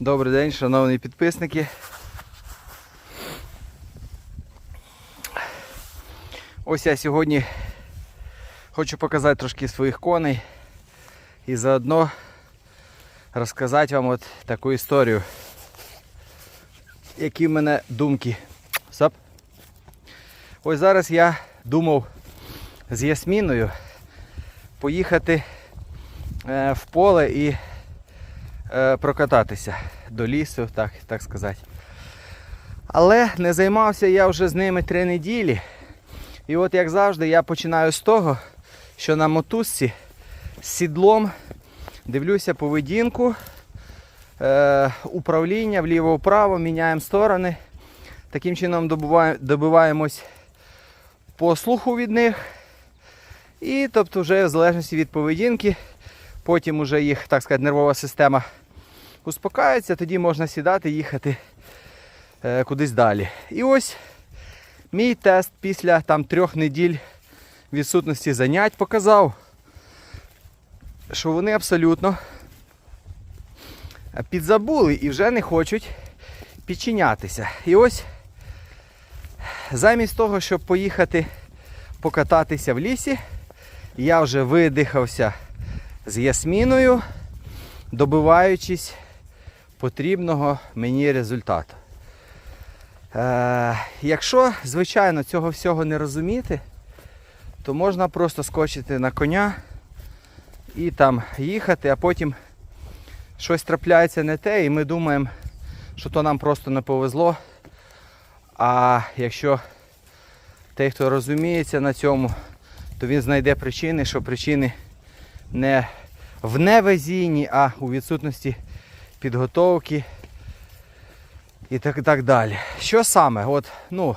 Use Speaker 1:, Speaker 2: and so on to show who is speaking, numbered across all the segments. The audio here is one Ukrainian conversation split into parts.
Speaker 1: Добрий день, шановні підписники. Ось я сьогодні хочу показати трошки своїх коней і заодно розказати вам от таку історію. Які в мене думки. Сап. Ось зараз я думав з Ясміною поїхати е, в поле і прокататися до лісу, так, так сказати. Але не займався я вже з ними три неділі. І от як завжди я починаю з того, що на мотузці з сідлом дивлюся поведінку, е, управління вліво-вправо, міняємо сторони. Таким чином добиваємось послуху від них. І тобто вже в залежності від поведінки, потім уже їх, так сказати, нервова система успокаюється, тоді можна сідати і їхати е, кудись далі. І ось мій тест після там трьох неділь відсутності занять показав, що вони абсолютно підзабули і вже не хочуть підчинятися. І ось замість того, щоб поїхати покататися в лісі, я вже видихався з Ясміною, добиваючись потрібного мені результату. Е, якщо, звичайно, цього всього не розуміти, то можна просто скочити на коня і там їхати, а потім щось трапляється не те, і ми думаємо, що то нам просто не повезло. А якщо той, хто розуміється на цьому, то він знайде причини, що причини не в невезінні, а у відсутності підготовки і так, так далі. Що саме? От, ну,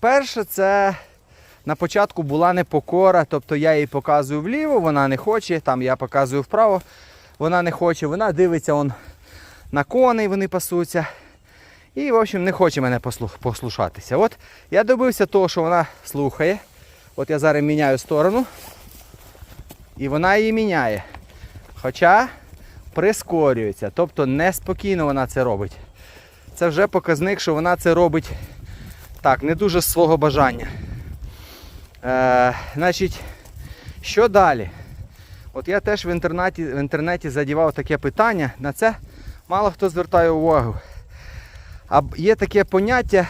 Speaker 1: перше, це на початку була непокора, тобто я їй показую вліво, вона не хоче, там я показую вправо, вона не хоче, вона дивиться он на коней, вони пасуться. І, в общем, не хоче мене послушатися. От я добився того, що вона слухає. От я зараз міняю сторону. І вона її міняє. Хоча прискорюється. Тобто неспокійно вона це робить. Це вже показник, що вона це робить так, не дуже з свого бажання. Е, значить, що далі? От я теж в інтернеті, в інтернеті задівав таке питання, на це мало хто звертає увагу. А є таке поняття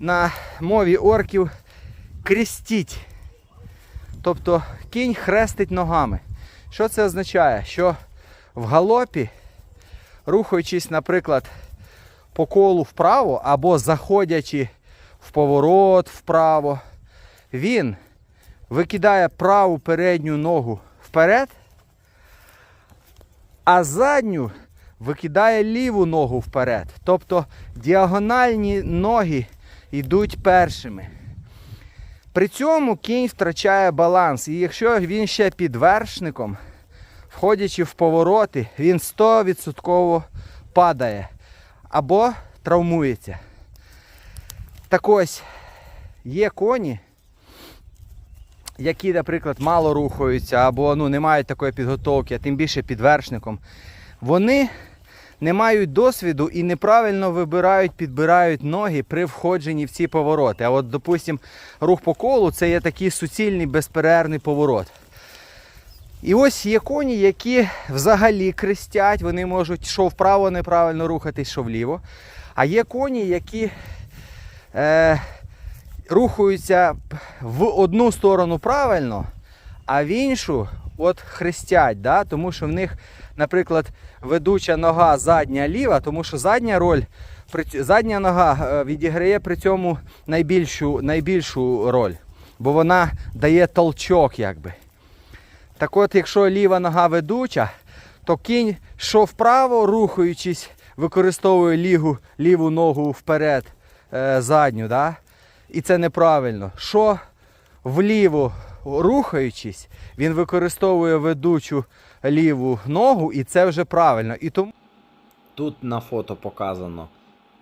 Speaker 1: на мові орків крестіть. Тобто кінь хрестить ногами. Що це означає? Що в галопі, рухаючись, наприклад, по колу вправо або заходячи в поворот вправо, він викидає праву передню ногу вперед, а задню викидає ліву ногу вперед. Тобто діагональні ноги йдуть першими. При цьому кінь втрачає баланс. І якщо він ще під вершником, входячи в повороти, він 100% падає або травмується. Так ось є коні, які, наприклад, мало рухаються або ну, не мають такої підготовки, а тим більше під вершником. Вони не мають досвіду і неправильно вибирають, підбирають ноги при входженні в ці повороти. А от, допустимо, рух по колу це є такий суцільний безперервний поворот. І ось є коні, які взагалі крестять, вони можуть що вправо неправильно рухатись, що вліво. А є коні, які е, рухаються в одну сторону правильно, а в іншу от хрестять, да? тому що в них, наприклад, ведуча нога задня ліва, тому що задня роль, задня нога е, відіграє при цьому найбільшу, найбільшу роль, бо вона дає толчок якби. Так от, якщо ліва нога ведуча, то кінь, що вправо рухаючись, використовує ліву, ліву ногу вперед, е, задню, да? і це неправильно. Що вліво рухаючись, він використовує ведучу ліву ногу, і це вже правильно. І тому
Speaker 2: Тут на фото показано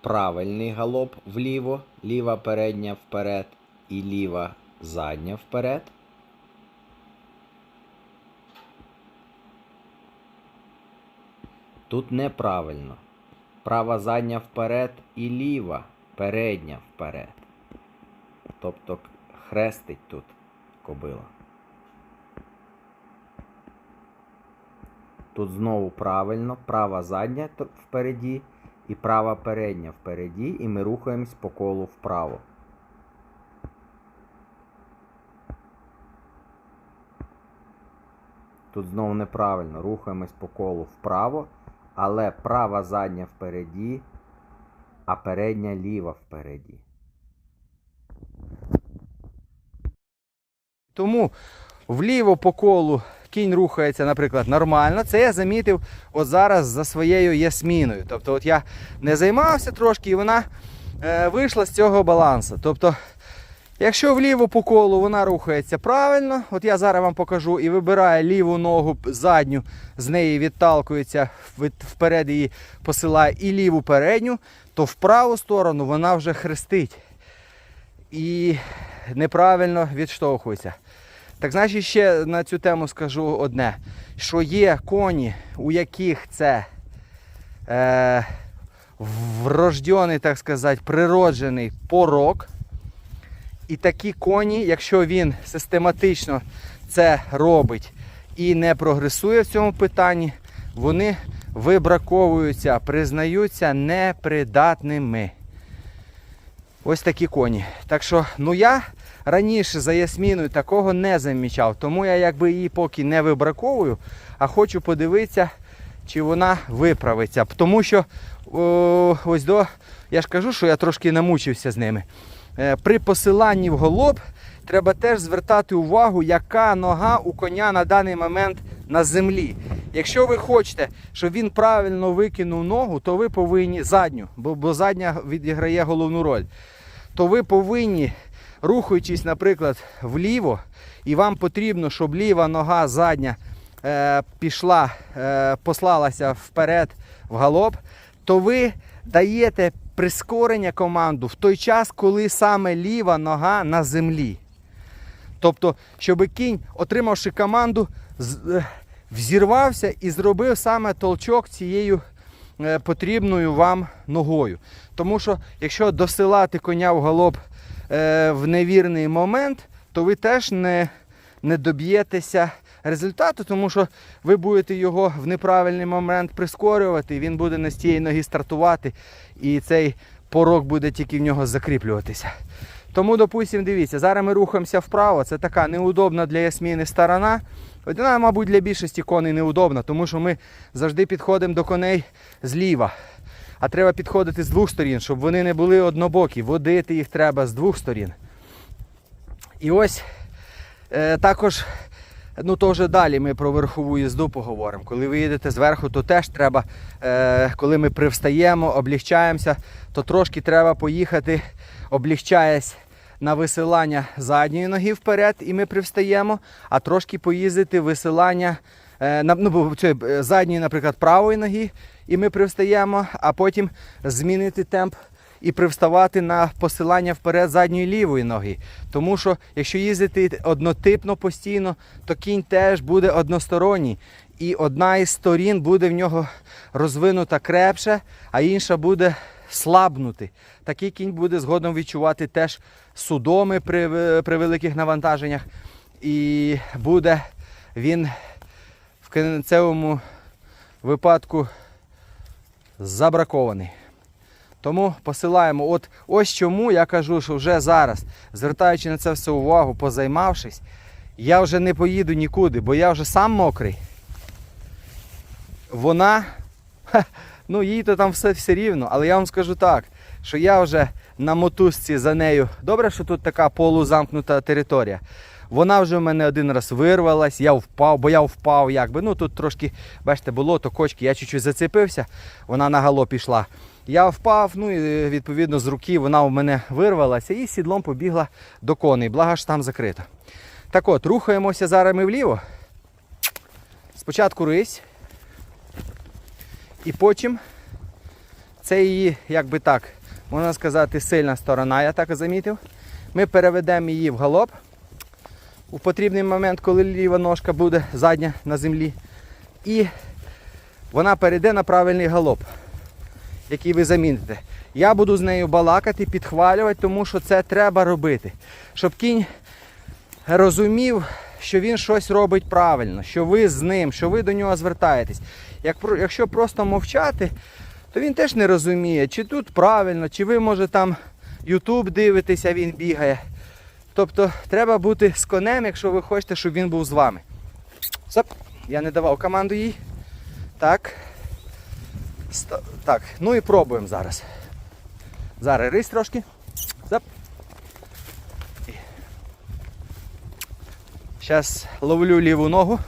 Speaker 2: правильний галоп вліво, ліва передня вперед і ліва задня вперед. Тут неправильно. Права задня вперед і ліва передня вперед. Тобто хрестить тут кобила. Тут знову правильно, права задня впереді і права передня впереді, і ми рухаємось по колу вправо. Тут знову неправильно, рухаємось по колу вправо, але права задня впереді, а передня ліва впереді.
Speaker 1: Тому вліво по колу кінь рухається, наприклад, нормально. Це я замітив от зараз за своєю ясміною. Тобто, от я не займався трошки, і вона е, вийшла з цього балансу. Тобто, якщо вліво по колу вона рухається правильно, от я зараз вам покажу і вибирає ліву ногу задню, з неї відталкується від- вперед її посилає і ліву передню, то в праву сторону вона вже хрестить і неправильно відштовхується. Так значить, ще на цю тему скажу одне: що є коні, у яких це е, врождений, так сказати, природжений порок. І такі коні, якщо він систематично це робить і не прогресує в цьому питанні, вони вибраковуються, признаються непридатними. Ось такі коні. Так що, ну я раніше за Ясміною такого не замічав, тому я якби її поки не вибраковую, а хочу подивитися, чи вона виправиться. Тому що о, ось до, я ж кажу, що я трошки намучився з ними. Е, При посиланні в голоб треба теж звертати увагу, яка нога у коня на даний момент на землі. Якщо ви хочете, щоб він правильно викинув ногу, то ви повинні задню, бо, бо задня відіграє головну роль. То ви повинні, рухаючись, наприклад, вліво, і вам потрібно, щоб ліва нога задня е, пішла, е, послалася вперед в галоп, то ви даєте прискорення команду в той час, коли саме ліва нога на землі. Тобто, щоб кінь, отримавши команду, е, взірвався і зробив саме толчок цією е, потрібною вам ногою. Тому що, якщо досилати коня в галоп в невірний момент, то ви теж не, не доб'єтеся результату, тому що ви будете його в неправильний момент прискорювати, і він буде не з ноги стартувати, і цей порок буде тільки в нього закріплюватися. Тому, допустимо, дивіться, зараз ми рухаємося вправо. Це така неудобна для ясміни сторона. Вона, мабуть, для більшості коней неудобна, тому що ми завжди підходимо до коней зліва. А треба підходити з двох сторін, щоб вони не були однобокі. Водити їх треба з двох сторін. І ось е, також, ну то вже далі ми про верхову їзду поговоримо. Коли ви їдете зверху, то теж треба, е, коли ми привстаємо, облігчаємося, то трошки треба поїхати, облігчаясь на висилання задньої ноги вперед, і ми привстаємо, а трошки поїздити висилання ну, бо це, е, задньої, наприклад, правої ноги, і ми привстаємо, а потім змінити темп і привставати на посилання вперед задньої лівої ноги. Тому що якщо їздити однотипно постійно, то кінь теж буде односторонній. І одна із сторін буде в нього розвинута крепше, а інша буде слабнути. Такий кінь буде згодом відчувати теж судоми при, е, при великих навантаженнях. І буде він кінцевому випадку забракований. Тому посилаємо. От ось чому я кажу, що вже зараз, звертаючи на це все увагу, позаймавшись, я вже не поїду нікуди, бо я вже сам мокрий. Вона, ха, ну їй то там все, все рівно, але я вам скажу так, що я вже на мотузці за нею. Добре, що тут така полузамкнута територія. Вона вже в мене один раз вирвалась, я впав, бо я впав якби. Ну тут трошки, бачите, болото, кочки, я чуть-чуть зацепився, вона на гало пішла. Я впав, ну і відповідно з руки вона у мене вирвалася і сідлом побігла до коней. Благо ж там закрито. Так от, рухаємося зараз ми вліво. Спочатку рись. І потім це її, як би так, можна сказати, сильна сторона, я так замітив. Ми переведемо її в галоп у потрібний момент, коли ліва ножка буде задня на землі. І вона перейде на правильний галоп, який ви заміните. Я буду з нею балакати, підхвалювати, тому що це треба робити. Щоб кінь розумів, що він щось робить правильно, що ви з ним, що ви до нього звертаєтесь. Як, якщо просто мовчати, то він теж не розуміє, чи тут правильно, чи ви, може, там Ютуб дивитеся, він бігає. Тобто треба бути з конем, якщо ви хочете, щоб він був з вами. Зап. Я не давав команду їй. Так. Ста- Так, ну і пробуємо зараз. Зараз рись трошки. Зап. Зараз ловлю ліву ногу.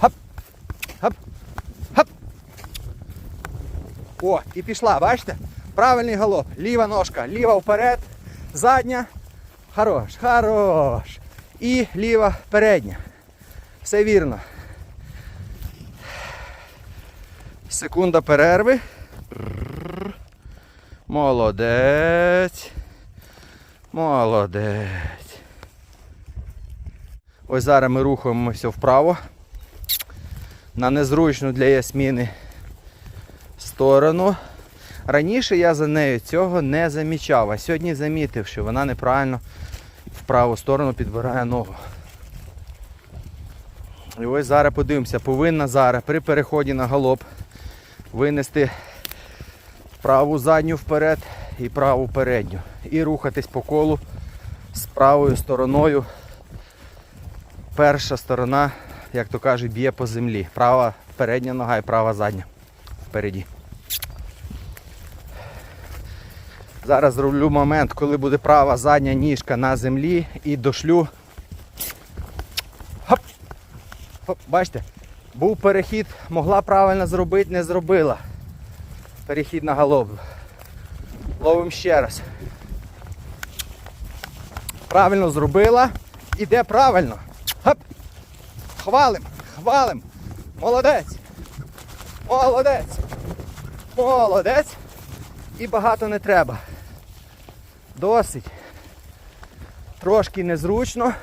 Speaker 1: Хап. Хап. Хап. О, і пішла, бачите? Правильний галоп. Ліва ножка, ліва вперед, задня. Хорош, хорош. І ліва передня. Все вірно. Секунда перерви. Молодець. Молодець. Ось зараз ми рухаємося вправо. На незручну для ясміни сторону. Раніше я за нею цього не замічав, а сьогодні замітив, що вона неправильно в праву сторону підбирає ногу. І ось зараз подивимося, повинна зараз при переході на галоп винести праву задню вперед і праву передню. І рухатись по колу з правою стороною. Перша сторона, як то кажуть, б'є по землі. Права передня нога і права задня впереді. Зараз зроблю момент, коли буде права задня ніжка на землі і дошлю. Хоп! Хоп, бачите, був перехід, могла правильно зробити, не зробила. Перехід на галоп. Ловимо ще раз. Правильно зробила. Іде правильно. Хоп! Хвалим, хвалим. Молодець. Молодець. Молодець. І багато не треба. Досить. Трошки незручно,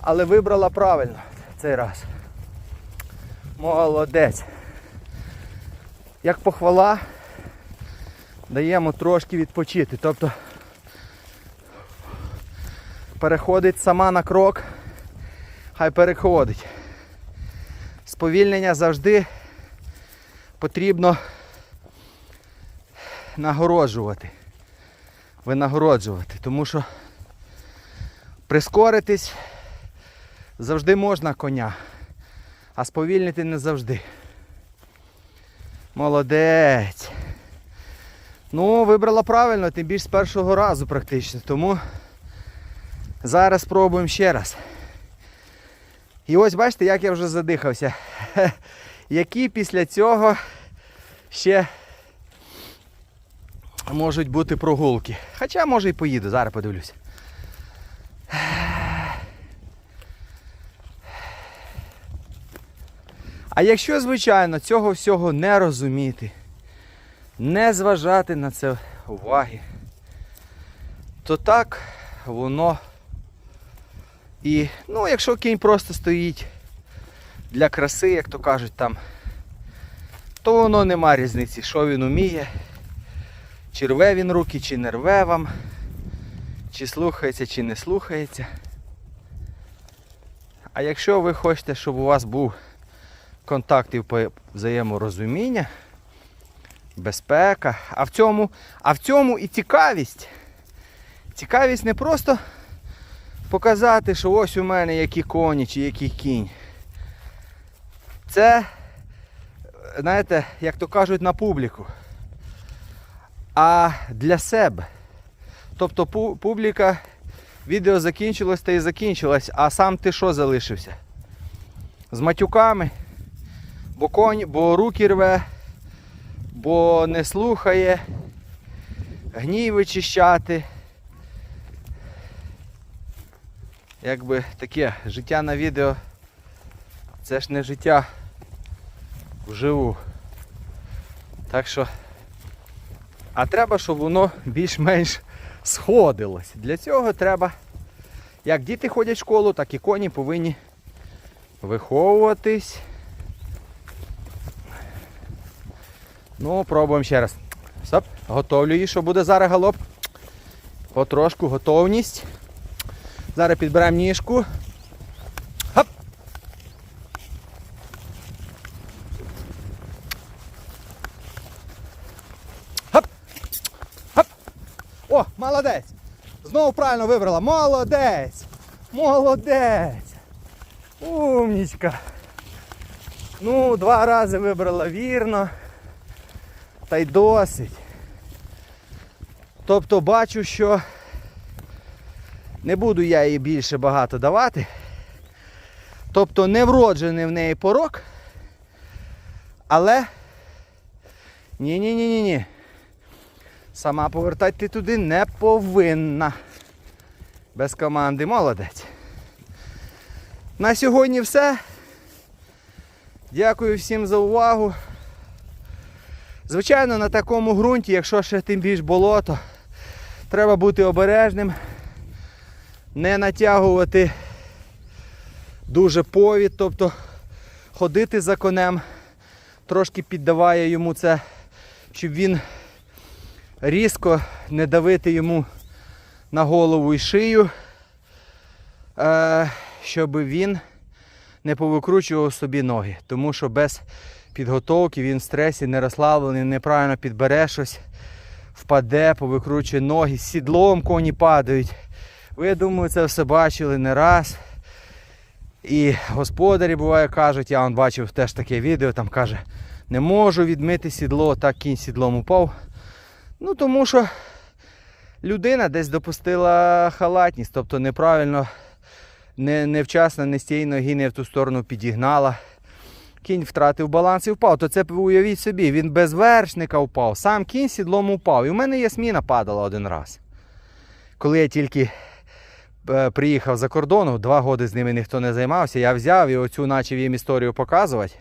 Speaker 1: але вибрала правильно цей раз. Молодець. Як похвала, даємо трошки відпочити. Тобто переходить сама на крок, хай переходить. Сповільнення завжди потрібно нагороджувати. Винагороджувати, тому що прискоритись завжди можна коня, а сповільнити не завжди. Молодець. Ну, вибрала правильно, тим більш з першого разу практично. Тому зараз спробуємо ще раз. І ось бачите, як я вже задихався. Які після цього ще можуть бути прогулки. Хоча може і поїду, зараз подивлюся. А якщо, звичайно, цього всього не розуміти, не зважати на це уваги, то так воно і, ну, якщо кінь просто стоїть для краси, як то кажуть там, то воно нема різниці, що він уміє, чи рве він руки, чи не рве вам, чи слухається, чи не слухається. А якщо ви хочете, щоб у вас був контакт і взаєморозуміння, безпека, а в цьому, а в цьому і цікавість. Цікавість не просто показати, що ось у мене які коні чи який кінь. Це, знаєте, як то кажуть, на публіку. А для себе. Тобто публіка, відео закінчилось та і закінчилось, а сам ти що залишився? З матюками, бо конь, бо руки рве, бо не слухає, гній вичищати. Якби таке життя на відео, це ж не життя вживу. Так що, а треба, щоб воно більш-менш сходилось. Для цього треба, як діти ходять в школу, так і коні повинні виховуватись. Ну, пробуємо ще раз. Стоп, готовлю її, що буде зараз галоп. Потрошку готовність. Зараз підберемо ніжку. Правильно вибрала. Молодець. Молодець. Умнічка. Ну, два рази вибрала вірно. Та й досить. Тобто бачу, що не буду я їй більше багато давати. Тобто не вроджений в неї порок. Але ні-ні-ні-ні. ні Сама повертати ти туди не повинна. Без команди молодець. На сьогодні все. Дякую всім за увагу. Звичайно, на такому ґрунті, якщо ще тим більш болото, треба бути обережним, не натягувати дуже повід, тобто ходити за конем, трошки піддаває йому це, щоб він різко не давити йому на голову і шию, е, щоб він не повикручував собі ноги. Тому що без підготовки він в стресі, не розслаблений, неправильно підбере щось, впаде, повикручує ноги, з сідлом коні падають. Ви, я думаю, це все бачили не раз. І господарі буває кажуть, я он бачив теж таке відео, там каже, не можу відмити сідло, так кінь сідлом упав. Ну тому що людина десь допустила халатність, тобто неправильно, не, невчасно не з тієї ноги не в ту сторону підігнала. Кінь втратив баланс і впав. То це уявіть собі, він без вершника впав, сам кінь сідлом упав. І в мене ясміна падала один раз. Коли я тільки е, приїхав за кордону, два роки з ними ніхто не займався, я взяв і оцю почав їм історію показувати.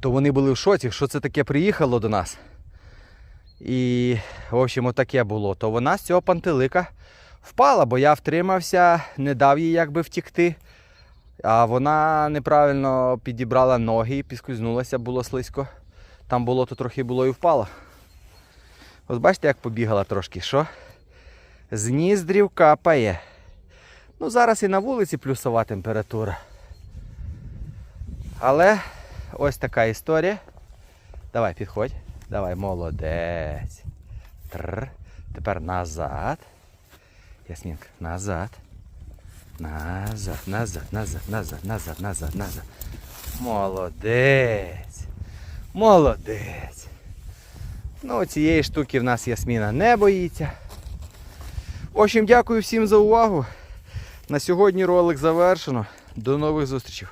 Speaker 1: То вони були в шоці, що це таке приїхало до нас. І, в общем, отаке було. То вона з цього пантелика впала, бо я втримався, не дав їй якби втікти. А вона неправильно підібрала ноги і підскользнулася, було слизько. Там болото трохи було і впала. Ось бачите, як побігала трошки, що? З ніздрів капає. Ну, зараз і на вулиці плюсова температура. Але ось така історія. Давай, підходь. Давай, молодець. Тр. Тепер назад. Ясмінка, назад. Назад, назад, назад, назад, назад, назад, назад. Молодець. Молодець. Ну, цієї штуки в нас Ясміна не боїться. В общем, дякую всім за увагу. На сьогодні ролик завершено. До нових зустрічей.